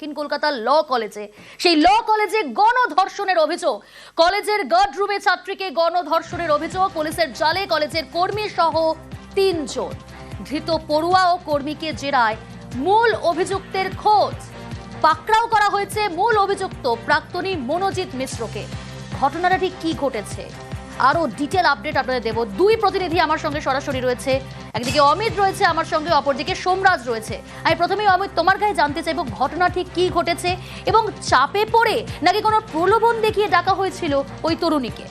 দক্ষিণ কলকাতার ল কলেজে। সেই ল কলেজে গণধর্ষণের অভিযোগ। কলেজের গার্ড রুমে ছাত্রীকে গণধর্ষণের অভিযোগ। পুলিশের জালে কলেজের কর্মী সহ তিনজন। ধৃত পড়ুয়া ও কর্মীকে জেরায় মূল অভিযুক্তের খোঁজ। পাকড়াও করা হয়েছে মূল অভিযুক্ত প্রাক্তনী মনোজিৎ মিশ্রকে। ঘটনাটা ঠিক কি ঘটেছে? আরও ডিটেল আপডেট আপনাদের দেব। দুই প্রতিনিধি আমার সঙ্গে সরাসরি রয়েছে। একদিকে অমিত রয়েছে, আমার সঙ্গে অপরদিকে সোমরাজ রয়েছে। আমি প্রথমেই, অমিত, তোমার কাছে জানতে চাইব ঘটনা ঠিক কি ঘটেছে এবং চাপে পড়ে নাকি কোনো প্রলোভন দেখিয়ে ডাকা হয়েছিল ওই তরুণীকে?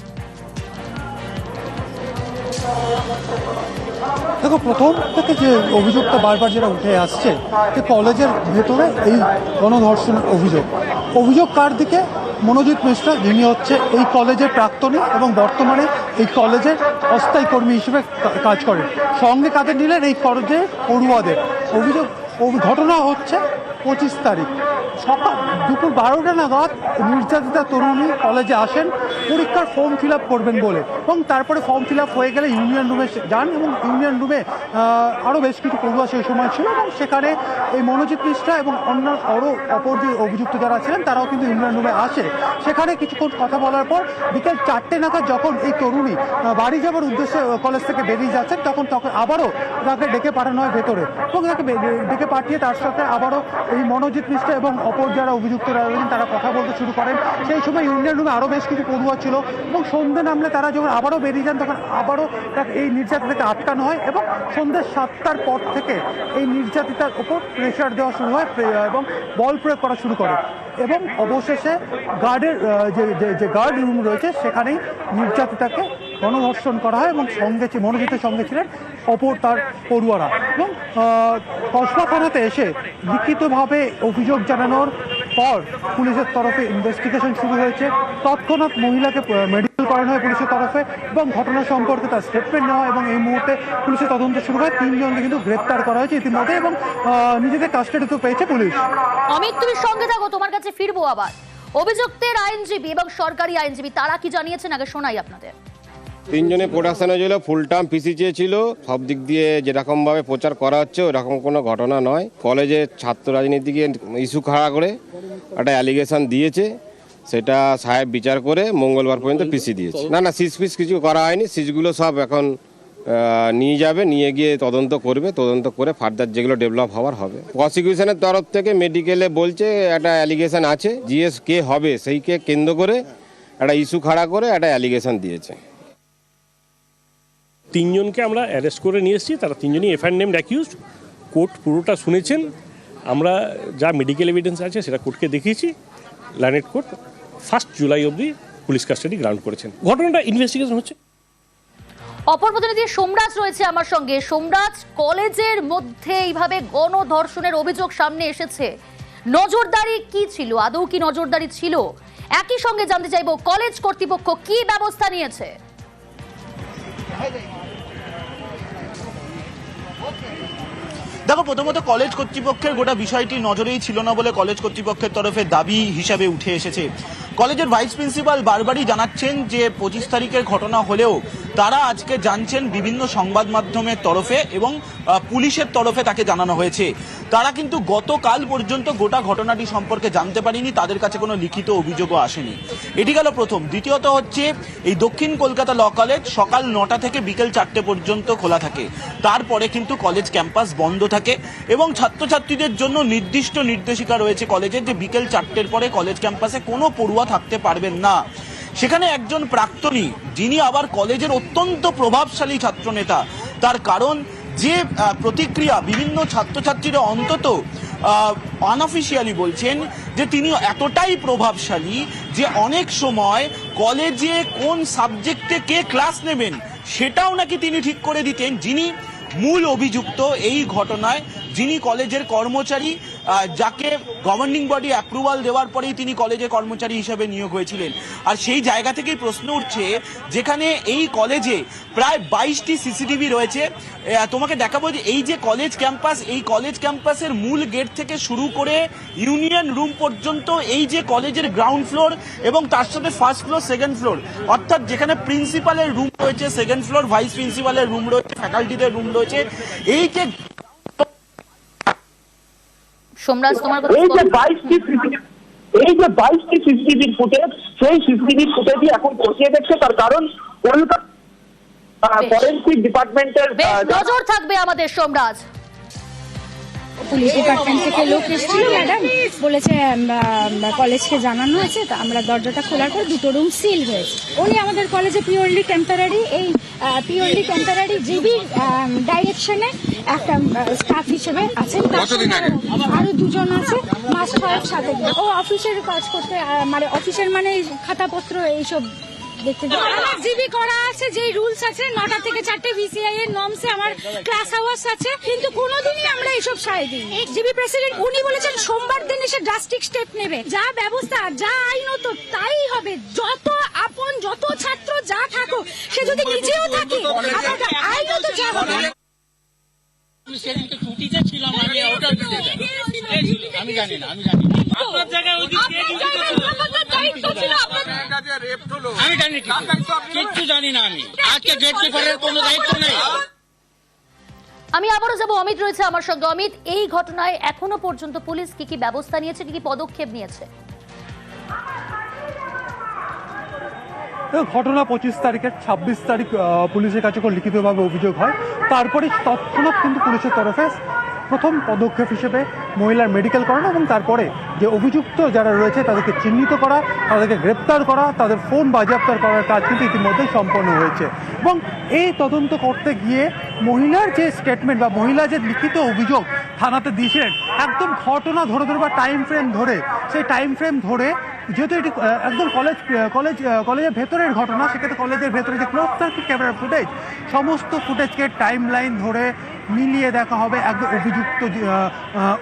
দেখো, প্রথম থেকে যে অভিযোগটা বারবার যেটা উঠে আসছে, যে কলেজের ভেতরে এই গণধর্ষণের অভিযোগ। অভিযোগ কার দিকে? মনোজিৎ মিশ্রা, যিনি হচ্ছে এই কলেজের প্রাক্তনী এবং বর্তমানে এই কলেজের অস্থায়ী কর্মী হিসেবে কাজ করেন। সঙ্গে কাঁধে নিলেন এই কলেজের পড়ুয়াদের। অভিযোগ অভি- ঘটনা হচ্ছে পঁচিশ তারিখ। সকাল দুপুর বারোটা নাগাদ নির্যাতিতা তরুণী কলেজে আসেন, পরীক্ষার ফর্ম ফিল করবেন বলে। এবং তারপরে ফর্ম ফিল হয়ে গেলে ইউনিয়ন রুমে যান এবং ইউনিয়ন রুমে আরও বেশ কিছু পড়ুয়া সেই সময় ছিল এবং সেখানে এই মনোজিৎ মিশ্রা এবং অন্য আরও অপর যে অভিযুক্ত যারা ছিলেন, তারাও কিন্তু ইউনিয়ন রুমে আসে। সেখানে কিছুক্ষণ কথা বলার পর বিকেল চারটে নাগাদ যখন এই তরুণী বাড়ি যাবার উদ্দেশ্যে কলেজ থেকে বেরিয়ে যাচ্ছেন, তখন তখন আবারও তাকে ডেকে পাঠানো হয় ভেতরে। এবং তাকে ডেকে পাঠিয়ে তার সাথে আবারও এই মনোজিৎ মিশ্রা এবং অপর যারা অভিযুক্তরা রয়েছেন, তারা কথা বলতে শুরু করেন। সেই সময় ইউনিয়ন রুমে আরও বেশ কিছু পড়ুয়া ছিল এবং সন্ধ্যে নামলে তারা যখন আবারও বেরিয়ে যান, তখন আবারও এই নির্যাতনকে আটকানো হয় এবং সন্ধ্যে সাতটার পর থেকে এই নির্যাতিতার ওপর প্রেশার দেওয়া শুরু হয়, এবং বল প্রয়োগ করা শুরু করে। এবং অবশেষে গার্ডের যে গার্ড রুম রয়েছে, সেখানেই নির্যাতিতাকে গণধর্ষণ করা হয় এবং সঙ্গে মনোজিতের সঙ্গে ছিলেন অপর তার পড়ুয়ারা। এবং কসবা থানাতে এসে লিখিতভাবে অভিযোগ জানানোর পর পুলিশের তরফে ইনভেস্টিগেশন শুরু হয়েছে। তৎক্ষণাৎ মহিলাকে করানো হয় পুলিশের তরফে এবং ঘটনা সম্পর্কে তার স্টেটমেন্ট নেওয়া হয় এবং এই মুহূর্তে পুলিশের তদন্ত শুরু হয়। তিনজনকে কিন্তু গ্রেপ্তার করা হয়েছে ইতিমধ্যে এবং নিজেদের কাস্টাডিতেও পেয়েছে পুলিশ। অমিত তুমি সঙ্গে থাকো তোমার কাছে ফিরবো আবার। অভিযুক্তের আইনজীবী এবং সরকারি আইনজীবী তারা কি জানিয়েছেন? আগে শোনাই আপনাদের। তিনজনে প্রোডাকশনে ছিল ফুল টার্ম পিসি চেয়েছিল সব দিক দিয়ে যেরকম ভাবে প্রচার করা হচ্ছে ওরকম কোনো ঘটনা নয়। কলেজে ছাত্র রাজনীতিকে ইস্যু খাড়া করে একটা অ্যালিগেশন দিয়েছে। সেটা সাহেব বিচার করে মঙ্গলবার পর্যন্ত পিসি দিয়েছে। না না সিজ ফিস কিছু করা হয়নি। সিজগুলো সব এখন নিয়ে যাবে নিয়ে গিয়ে তদন্ত করবে তদন্ত করে ফার্দার যেগুলো ডেভেলপ হওয়ার হবে। প্রসিকিউশনের তরফ থেকে মেডিকেলে বলছে একটা অ্যালিগেশন আছে জিএস কে হবে সেইকে কেন্দ্র করে একটা ইস্যু খাড়া করে একটা অ্যালিগেশন দিয়েছে। তিনজনকে আমরা অ্যারেস্ট করে নিয়ে এসেছি তারা তিনজনই এফআইআর নেম অ্যাকিউজড কোর্ট পুরোটা শুনেছেন। আমরা যা মেডিকেল এভিডেন্স আছে সেটা কোর্টকে দেখিয়েছি। ল্যান্ডেড কোর্ট ফার্স্ট জুলাই অবধি পুলিশ কাস্টাডি গ্রাউন্ড করেছেন। ঘটনাটা ইনভেস্টিগেশন হচ্ছে। অপর প্রতিনিধি সোমরাজ রয়েছে আমার সঙ্গে সোমরাজ কলেজের মধ্যে এইভাবে গণধর্ষণের অভিযোগ সামনে এসেছে। নজরদারি কি ছিল? আদৌ কি নজরদারি ছিল? একই সঙ্গে জানতে চাইব কলেজ কর্তৃপক্ষ কি ব্যবস্থা নিয়েছে? দেখো প্রথমত কলেজ কর্তৃপক্ষের গোটা বিষয়টি নজরেই ছিল না বলে কলেজ কর্তৃপক্ষের তরফে দাবি হিসাবে উঠে এসেছে। কলেজের ভাইস প্রিন্সিপাল বারবারই জানাচ্ছেন যে পঁচিশ তারিখের ঘটনা হলেও তারা আজকে জানছেন বিভিন্ন সংবাদ মাধ্যমের তরফে এবং পুলিশের তরফে তাকে জানানো হয়েছে। তারা কিন্তু গতকাল পর্যন্ত গোটা ঘটনাটি সম্পর্কে জানতে পারেনি, তাদের কাছে কোনো লিখিত অভিযোগও আসেনি। এটি গেল প্রথম। দ্বিতীয়ত হচ্ছে, এই দক্ষিণ কলকাতা ল কলেজ সকাল নটা থেকে বিকেল চারটে পর্যন্ত খোলা থাকে। তারপরে কিন্তু কলেজ ক্যাম্পাস বন্ধ থাকে এবং ছাত্রছাত্রীদের জন্য নির্দিষ্ট নির্দেশিকা রয়েছে কলেজের যে বিকেল চারটের পরে কলেজ ক্যাম্পাসে কোনো পড়ুয়া থাকতে পারবেন না। সেখানে একজন প্রাক্তনী, যিনি আবার কলেজের অত্যন্ত প্রভাবশালী ছাত্রনেতা। তার কারণ, যে প্রতিক্রিয়া বিভিন্ন ছাত্রছাত্রীরা অন্তত আনঅফিসিয়ালি বলছেন যে তিনি এতটাই প্রভাবশালী যে অনেক সময় কলেজে কোন সাবজেক্টে কে ক্লাস নেবেন, সেটাও নাকি তিনি ঠিক করে দিতেন। যিনি মূল অভিযুক্ত এই ঘটনায়, যিনি কলেজের কর্মচারী যাকে গভর্নিং বডি অ্যাপ্রুভাল দেওয়ার পরেই তিনি কলেজে কর্মচারী হিসেবে নিয়োগ হয়েছিলেন। আর সেই জায়গা থেকেই প্রশ্ন উঠছে, যেখানে এই কলেজে প্রায় বাইশটি সিসিটিভি রয়েছে। তোমাকে দেখাবো যে এই যে কলেজ ক্যাম্পাস এই কলেজ ক্যাম্পাসের মূল গেট থেকে শুরু করে ইউনিয়ন রুম পর্যন্ত এই যে কলেজের গ্রাউন্ড ফ্লোর এবং তার সাথে ফার্স্ট ফ্লোর সেকেন্ড ফ্লোর অর্থাৎ যেখানে প্রিন্সিপালের রুম রয়েছে সেকেন্ড ফ্লোর ভাইস প্রিন্সিপালের রুম রয়েছে ফ্যাকাল্টিদের রুম রয়েছে, এই যে সোমরাজ তোমার কথা এই যে। বাইশটি এই যে বাইশটি সিসিটিভি ফুটেজ সেই সিসিটিভি ফুটেজই এখন খতিয়ে দেখছে তার কারণ কলকাতা ফরেনসিক ডিপার্টমেন্টের নজর থাকবে আমাদের সোমরাজ। পুলিশ ডিপার্টমেন্ট থেকে লোক এসেছিল ম্যাডাম বলেছে কলেজকে জানানো আছে তা আমরা দরজাটা খোলার পর দুটো রুম সিল হয়েছে। উনি আমাদের কলেজে পিওরলি টেম্পারারি এই পিওরলি টেম্পারারি জিবি ডাইরেকশনে একটা স্টাফ হিসেবে আছেন। আরো- আরও দুজন আছে মাস সাথে। ও অফিসের কাজ করতে মানে অফিসের মানে খাতাপত্র এইসব দেখতে আমার জিবি করা আছে যেই রুলস আছে নটা থেকে চারটে ভিসিআই এর নর্মসে আমার ক্লাস আওয়ার্স আছে কিন্তু কোনোদিনই আমরা এসব সায় দিই জিবি প্রেসিডেন্ট উনি বলেছেন সোমবার দিন এসে ড্রাস্টিক স্টেপ নেবে। যা ব্যবস্থা যা আইনত তাই হবে। যত আপন যত ছাত্র যা থাকুক সে যদি নিজেও থাকে আইনত যা হবে। সেদিনকে ছুটিতে ছিলাম আমি অর্ডার দিতে আমি জানি না আমি জানি আপনার জায়গায় ওই আমি জানি কিচ্ছু জানি না আমি। আজকে গেট কিপারের কোনো দায়িত্ব নেই। আমি আবারও যাব। অমিত রয়েছে আমার সঙ্গে। অমিত এই ঘটনায় এখনও পর্যন্ত পুলিশ কি কি ব্যবস্থা নিয়েছে কি কি পদক্ষেপ নিয়েছে? ঘটনা পঁচিশ তারিখের ছাব্বিশ তারিখ পুলিশের কাছে লিখিতভাবে অভিযোগ হয়। তারপরে তৎক্ষণাৎ কিন্তু পুলিশের তরফে প্রথম পদক্ষেপ হিসেবে মহিলার মেডিকেল করানো এবং তারপরে যে অভিযুক্ত যারা রয়েছে তাদেরকে চিহ্নিত করা, তাদেরকে গ্রেপ্তার করা, তাদের ফোন বাজেয়াপ্ত করার কাজ কিন্তু ইতিমধ্যেই সম্পন্ন হয়েছে। এবং এই তদন্ত করতে গিয়ে মহিলার যে স্টেটমেন্ট বা মহিলা যে লিখিত অভিযোগ থানাতে দিয়েছিলেন, একদম ঘটনা ধরে ধরে বা টাইম ফ্রেম ধরে, সেই টাইম ফ্রেম ধরে যেহেতু এটি একদম কলেজ কলেজ কলেজের ভেতরের ঘটনা সেক্ষেত্রে কলেজের ভেতরে যে ক্লোজ সার্কিট ক্যামেরার ফুটেজ সমস্ত ফুটেজকে টাইম লাইন ধরে মিলিয়ে দেখা হবে একদম অভিযুক্ত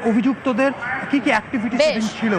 অভিযুক্তদের কি কি অ্যাক্টিভিটি ছিল।